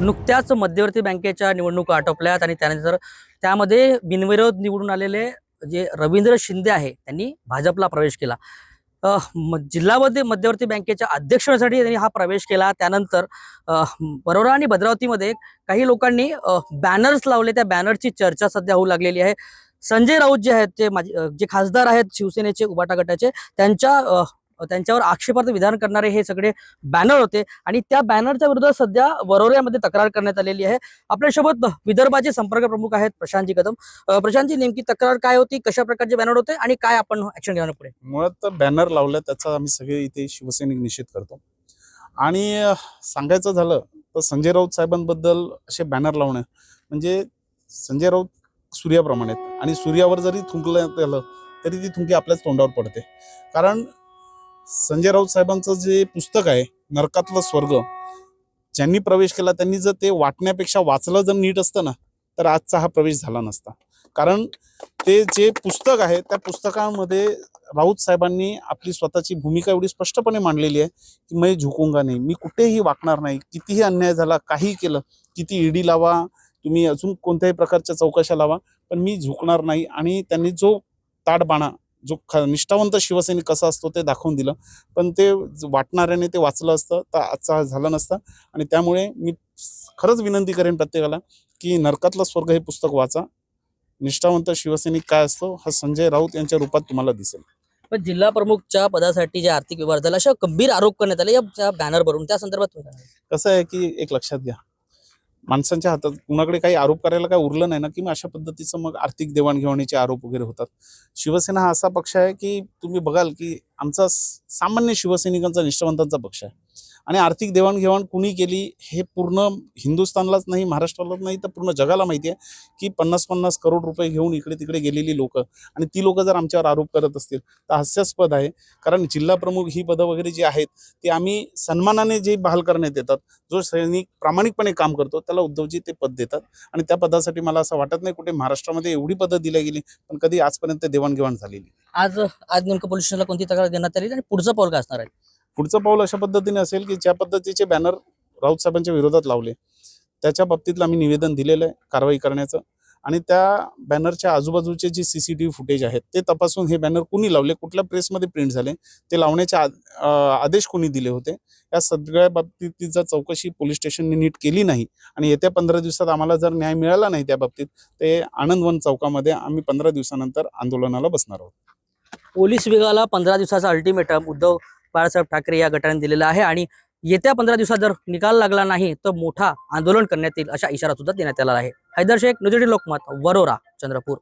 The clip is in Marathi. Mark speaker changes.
Speaker 1: नुकत्याच मध्यवर्ती बँकेच्या निवडणुका आटोपल्यात आणि त्यानंतर त्यामध्ये बिनविरोध निवडून आलेले जे रवींद्र शिंदे आहे त्यांनी भाजपला प्रवेश केला. म- जिल्हामध्ये मध्यवर्ती बँकेच्या अध्यक्षासाठी त्यांनी हा प्रवेश केला. त्यानंतर बरोरा आणि भद्रावतीमध्ये काही लोकांनी बॅनर्स लावले. त्या बॅनरची चर्चा सध्या होऊ लागलेली आहे. संजय राऊत जे आहेत ते माझे जे खासदार आहेत शिवसेनेचे उबाटा गटाचे त्यांच्या त्यांच्यावर आक्षेपार्थ विधान करणारे हे सगळे बॅनर होते. आणि त्या बॅनरच्या विरुद्ध सध्या वरोऱ्यामध्ये तक्रार करण्यात आलेली आहे. आपल्यासोबत विदर्भाचे संपर्क प्रमुख आहेत प्रशांतजी कदम. प्रशांतजी नेमकी तक्रार काय होती? कशा प्रकारचे बॅनर होते? आणि काय आपण ऍक्शन घेणार पुढे?
Speaker 2: मुळात तर बॅनर लावलं त्याचा आम्ही सगळे इथे शिवसैनिक निषेध करतो. आणि सांगायचं झालं तर संजय राऊत साहेबांबद्दल असे बॅनर लावणं म्हणजे संजय राऊत सूर्याप्रमाणे आहेत. आणि सूर्यावर जरी थुंकलं गेलं तरी ती थुंकी आपल्याच तोंडावर पडते. कारण संजय राऊत साहेबांचं जे पुस्तक आहे नरकातलं स्वर्ग ज्यांनी प्रवेश केला त्यांनी जर ते वाटण्यापेक्षा वाचलं जर नीट असतं ना तर आजचा हा प्रवेश झाला नसता. कारण ते जे पुस्तक आहे त्या पुस्तकामध्ये राऊत साहेबांनी आपली स्वतःची भूमिका एवढी स्पष्टपणे मांडलेली आहे की मी झुकूंगा नाही मी कुठेही वाकणार नाही कितीही अन्याय झाला काही केलं किती ईडी लावा तुम्ही अजून कोणत्याही प्रकारच्या चौकशा लावा पण मी झुकणार नाही आणि त्यांनी जो ताडबाणा जो ख निष्ठावंत शिवसैनिक कसा असतो ते दाखवून दिलं. पण ते वाटणाऱ्याने ते वाचलं असतं तर आजचा झाला नसता. आणि त्यामुळे मी खरंच विनंती करेन प्रत्येकाला की नरकातलं स्वर्ग हे पुस्तक वाचा. निष्ठावंत शिवसैनिक काय असतो? हा संजय राऊत यांच्या रूपात तुम्हाला दिसेल.
Speaker 1: पण जिल्हा प्रमुखच्या पदासाठी जे आर्थिक व्यवहार झाला अशा गंभीर आरोप करण्यात आले या बॅनरवरून त्या संदर्भात?
Speaker 2: कसं आहे की एक लक्षात घ्या. माणसांच्या हातात कुणाकडे काही आरोप करायला काही उरलं नाही ना की मग अशा पद्धतीचं मग आर्थिक देवाणघेवाणीचे आरोप वगैरे होतात. शिवसेना हा असा पक्ष आहे की तुम्ही बघाल की आमचा सामान्य शिवसैनिकांचा निष्ठावंतांचा पक्ष आहे. आणि आर्थिक देवाणघेवाण कुणी केली हे पूर्ण हिंदुस्थानलाच नाही महाराष्ट्रालाच नाही तर पूर्ण जगाला माहिती आहे की पन्नास पन्नास करोड रुपये घेऊन इकडे तिकडे गेलेली लोक. आणि ती लोक जर आमच्यावर आरोप करत असतील तर हास्यास्पद आहे. कारण जिल्हा प्रमुख ही पदं वगैरे जी आहेत ती आम्ही सन्मानाने जे बहाल करण्यात येतात जो सैनिक प्रामाणिकपणे काम करतो त्याला उद्धवजी ते पद देतात. आणि त्या पदासाठी मला असं वाटत नाही कुठे महाराष्ट्रामध्ये एवढी पदं दिल्या गेली पण कधी आजपर्यंत देवाणघेवाण झालेली
Speaker 1: आज आज नेमकं पोलीस स्टेशनला कोणती तक्रार देण्यात आली आणि पुढचं पाऊल काय असणार आहे?
Speaker 2: पुढचं पाऊल अशा पद्धतीने असेल की ज्या पद्धतीचे बॅनर राऊत साहेबांच्या विरोधात लावले त्याच्या बाबतीतलं आम्ही निवेदन दिलेलं आहे कारवाई करण्याचं. आणि त्या बॅनरच्या आजूबाजूचे जे C C T V footage आहेत ते तपासून हे बॅनर कुणी लावले कुठल्या प्रेसमध्ये प्रिंट झाले ते लावण्याचे आदेश कोणी दिले होते? या सगळ्या बाबतीत तिचा चौकशी पोलीस स्टेशनने नीट केली नाही. आणि येत्या पंधरा दिवसात आम्हाला जर न्याय मिळाला नाही त्या बाबतीत ते आनंदवन चौकामध्ये आम्ही पंधरा दिवसानंतर आंदोलनाला बसणार आहोत.
Speaker 1: पोलीस विभागाला पंधरा दिवसाचा अल्टिमेटम उद्धव बाळासाहेब ठाकरे या गटाने दिलेला आहे आणि येत्या पंधरा दिवसात जर निकाल लागला नाही तर मोठा आंदोलन करण्यात येईल अशा इशारा सुद्धा देण्यात आला आहे. हैदर शेख न्यूज लोकमत वरोरा चंद्रपूर.